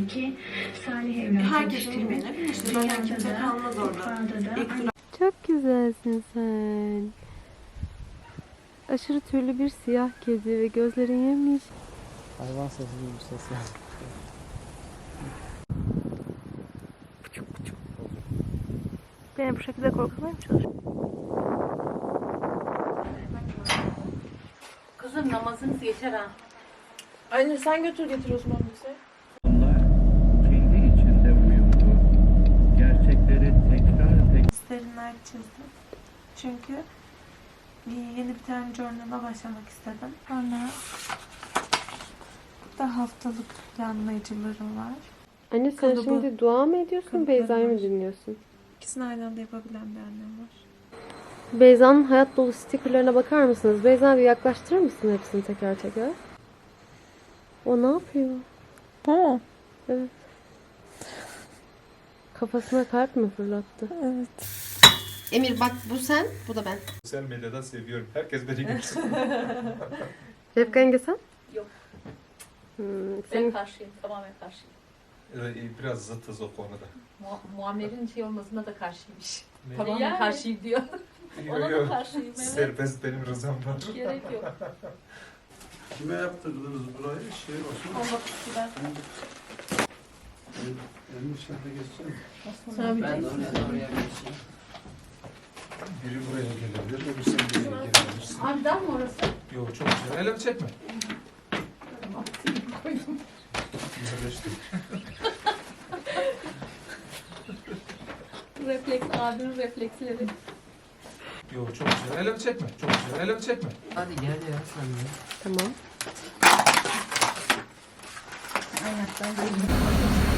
ki Salih evlat Herkes yetiştirmek. Çok güzelsin sen. Aşırı türlü bir siyah kedi ve gözlerin yemiş. Hayvan sesi gibi bir ses yani. Beni bu şekilde korkutmaya mı çalışıyorsun? Kızım namazınız geçer ha. Anne sen götür getir Osman bize. Çizdim. Çünkü bir yeni bir tane journal'a başlamak istedim. Sonra da haftalık planlayıcılarım var. Anne sen Kalıbı. şimdi dua mı ediyorsun, Beyza'yı mı dinliyorsun? İkisini aynı anda yapabilen bir annem var. Beyza'nın hayat dolu stickerlarına bakar mısınız? Beyza bir yaklaştırır mısın hepsini teker teker? O ne yapıyor? Ha, Evet. Kafasına kalp mi fırlattı? evet. Emir bak bu sen, bu da ben. Sosyal medyadan seviyorum. Herkes beni görsün. Refika yenge sen? Yok. Hmm, Ben senin karşıyım. Tamamen karşıyım. Ee, Biraz zıtız o konuda. Mu Muammer'in şey olmasına da karşıymış. Ne? Tamamen Yani. karşıyım diyor. Ona Yok, da karşıyım. Evet. Serbest benim rızam var. Gerek yok. Kime yaptırdınız burayı? Şey Osman. Olmak geçsene. Sana bir Ben de oraya, oraya geçeyim. Biri buraya gelebilir, öbür sen buraya gelebilirsin. Abi dar mı orası? Yok çok güzel. Elimi çekme. Güzelleşti. Refleks, abinin refleksleri. Yok çok güzel. Elimi çekme. Çok güzel. Elimi çekme. Hadi gel ya sen de. Tamam. Bu da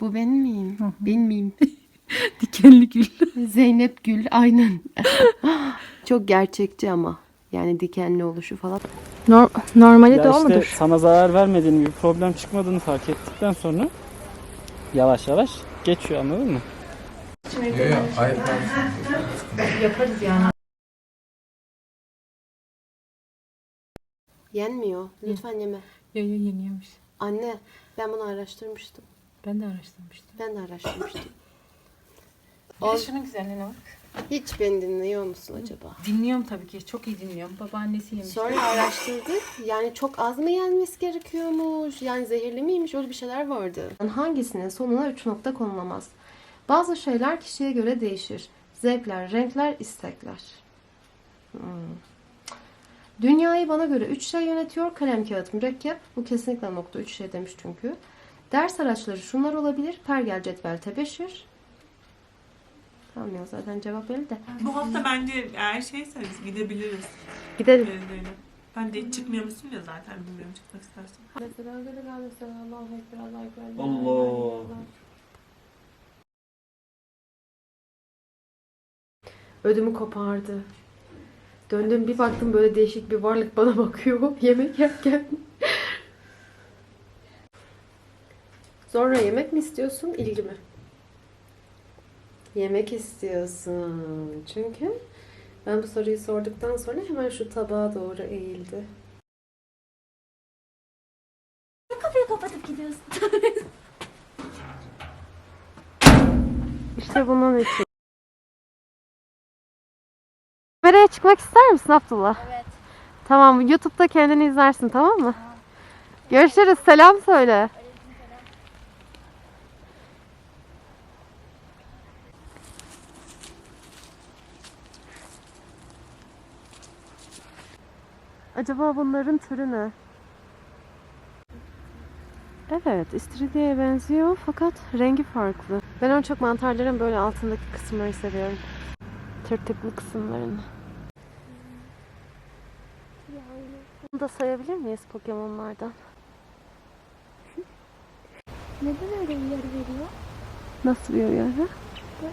Bu ben miyim? Ben miyim? Dikenli gül. Zeynep Gül aynen. Çok gerçekçi ama. Yani dikenli oluşu falan. normali Ya işte sana zarar vermediğini, bir problem çıkmadığını fark ettikten sonra yavaş yavaş geçiyor anladın mı? Yok yok. Hayır. Yaparız yani. Yenmiyor. Lütfen yeme. Yo yo yeniyormuş. Anne ben bunu araştırmıştım. Ben de araştırmıştım. Ben de araştırmıştım. Bir de şunun güzelliğine bak. Hiç beni dinliyor musun acaba? Dinliyorum tabii ki. Çok iyi dinliyorum. Babaannesi yemiş. Sonra araştırdık. Yani çok az mı yenmesi gerekiyormuş? Yani zehirli miymiş? Öyle bir şeyler vardı. Hangisinin sonuna üç nokta konulamaz? Bazı şeyler kişiye göre değişir. Zevkler, renkler, istekler. Hmm. Dünyayı bana göre üç şey yönetiyor. Kalem, kağıt, mürekkep. Bu kesinlikle nokta üç şey demiş çünkü. Ders araçları şunlar olabilir. Pergel, cetvel, tebeşir. Tamam ya zaten cevap belli de. Bu hafta bence eğer şeyse biz gidebiliriz. Gidelim. Teyzeyle. Ben de hiç çıkmıyormuşsun ya zaten bilmiyorum çıkmak istersen. Mesela mesela mesela Allahu Ekber, Allahu Ekber. Allah. Ödümü kopardı. Döndüm bir baktım böyle değişik bir varlık bana bakıyor yemek yerken. Sonra yemek mi istiyorsun, ilgi mi? Yemek istiyorsun. Çünkü ben bu soruyu sorduktan sonra hemen şu tabağa doğru eğildi. kapatıp gidiyorsun. İşte bunun için. Kameraya çıkmak ister misin Abdullah? Evet. Tamam, YouTube'da kendini izlersin tamam mı? Görüşürüz, selam söyle. Acaba bunların türü ne? Evet, istiridyeye benziyor fakat rengi farklı. Ben en çok mantarların böyle altındaki kısımları seviyorum. Tırtıklı kısımlarını. Bunu da sayabilir miyiz Pokemon'lardan? Neden öyle uyarı veriyor? Nasıl bir uyarı? Şey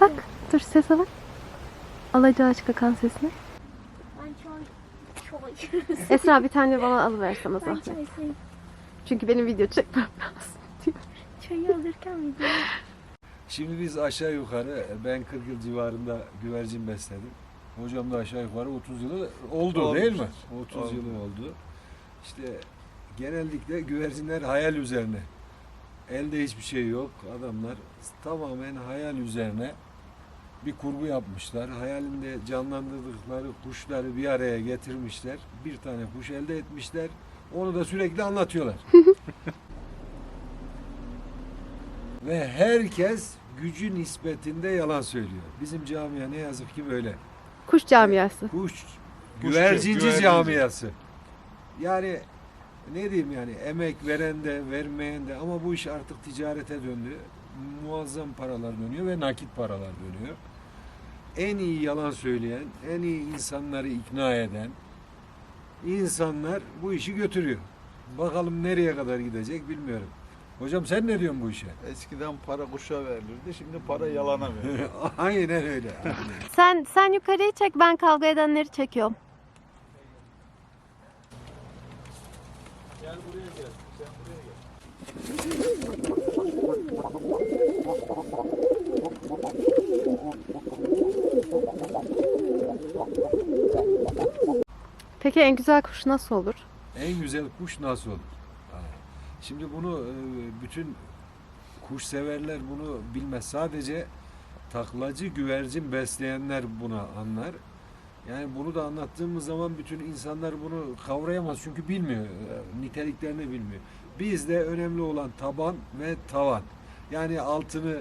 Bak, dur sese bak. Alacağı aç kakan sesine. Ben çay. Çay. Esra bir tane bana alıver sana Ben zahmet. çay sevdim. Çünkü benim video çekmem lazım diyor. şeyi alırken video. Şimdi biz aşağı yukarı ben 40 yıl civarında güvercin besledim. Hocam da aşağı yukarı 30 yılı oldu Olmuş. değil mi? 30 Oldu. yılı oldu. İşte genellikle güvercinler hayal üzerine. Elde hiçbir şey yok. Adamlar tamamen hayal üzerine bir kurgu yapmışlar. Hayalinde canlandırdıkları kuşları bir araya getirmişler. Bir tane kuş elde etmişler. Onu da sürekli anlatıyorlar. Ve herkes gücü nispetinde yalan söylüyor. Bizim camia ne yazık ki böyle. Kuş camiası. Kuş güvercinci güvercinci. camiası. Yani ne diyeyim yani emek veren de vermeyen de ama bu iş artık ticarete döndü. Muazzam paralar dönüyor ve nakit paralar dönüyor. En iyi yalan söyleyen, en iyi insanları ikna eden insanlar bu işi götürüyor. Bakalım nereye kadar gidecek bilmiyorum. Hocam sen ne diyorsun bu işe? Eskiden para kuşa verilirdi, şimdi para yalana veriliyor. Aynen öyle. Sen sen yukarıyı çek ben kavga edenleri çekiyorum. Peki en güzel kuş nasıl olur? En güzel kuş nasıl olur? Şimdi bunu e, bütün kuş severler bunu bilmez. Sadece taklacı güvercin besleyenler buna anlar. Yani bunu da anlattığımız zaman bütün insanlar bunu kavrayamaz çünkü bilmiyor. e, Niteliklerini bilmiyor. Bizde önemli olan taban ve tavan. Yani altını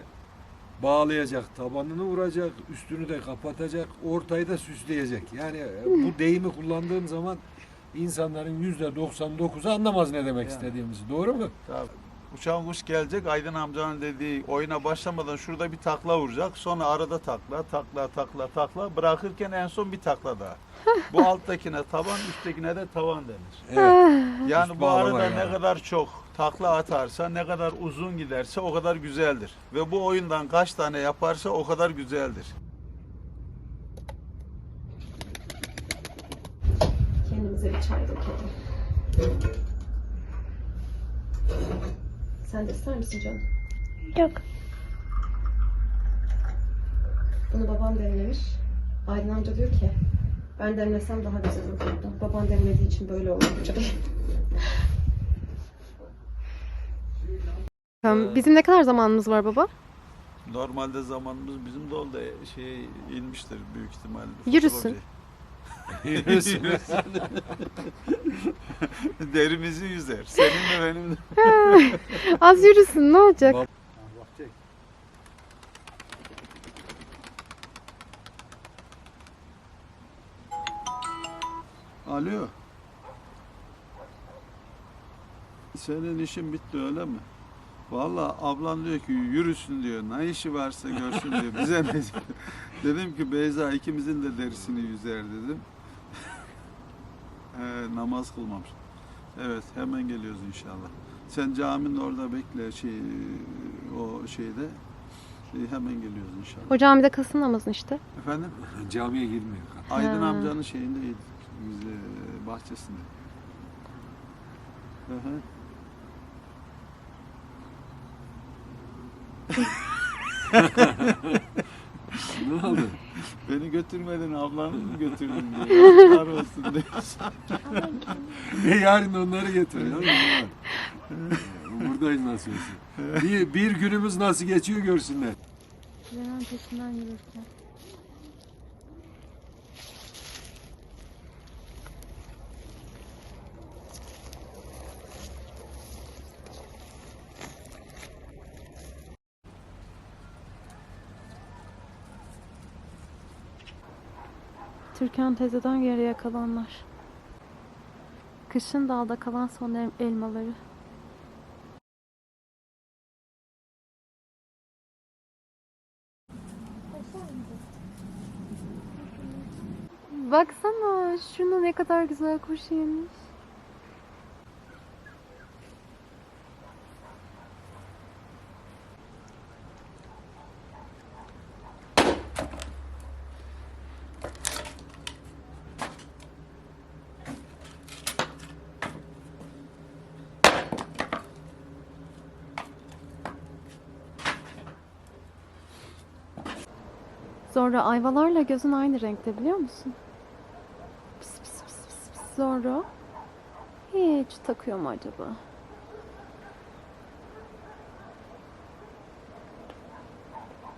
bağlayacak, tabanını vuracak, üstünü de kapatacak, ortayı da süsleyecek. Yani e, bu deyimi kullandığım zaman insanların yüzde 99'u anlamaz ne demek Yani. istediğimizi. Doğru mu? Tabii. Uçağın kuş gelecek, Aydın amcanın dediği oyuna başlamadan şurada bir takla vuracak. Sonra arada takla, takla, takla, takla. Bırakırken en son bir takla daha. Bu alttakine taban, üsttekine de tavan denir. Evet. Yani Üst bu arada bağlama ne yani. kadar çok takla atarsa, ne kadar uzun giderse o kadar güzeldir. Ve bu oyundan kaç tane yaparsa o kadar güzeldir. Kendimize bir çay dökelim. Sen de ister misin canım? Yok. Bunu babam demlemiş. Aydın amca diyor ki ben demlesem daha güzel olurdu. Babam demlediği için böyle oldu canım. Bizim ne kadar zamanımız var baba? Normalde zamanımız bizim de oldu. Şey inmiştir büyük ihtimalle. Yürüsün. Yürüsün. Derimizi yüzer. Senin de benim de. Az yürüsün ne olacak? Alo. Senin işin bitti öyle mi? Vallahi ablan diyor ki yürüsün diyor. Ne işi varsa görsün diyor. Bize ne? Dedim ki Beyza ikimizin de derisini yüzer dedim. Ee, namaz kılmamış. Evet hemen geliyoruz inşallah. Sen caminin orada bekle şey o şeyde. Şey, hemen geliyoruz inşallah. O camide kılsın namazını işte. Efendim? Camiye girmiyor. Aydın Ha. amcanın şeyindeydik. Biz de bahçesinde. Hı hı. ne oldu? Beni götürmedin ablanı mı götürdün diye. Var olsun diye. Yarın onları getiriyor. Buradayız nasıl olsa. Bir, bir günümüz nasıl geçiyor görsünler. Hemen peşinden yürürken. Türkan teyzeden geriye kalanlar. Kışın dağda kalan son el- elmaları. Baksana şunu ne kadar güzel kuş yemiş. Zorro ayvalarla gözün aynı renkte biliyor musun? Pis pis pis pis pis. Zorro. Hiç takıyor mu acaba?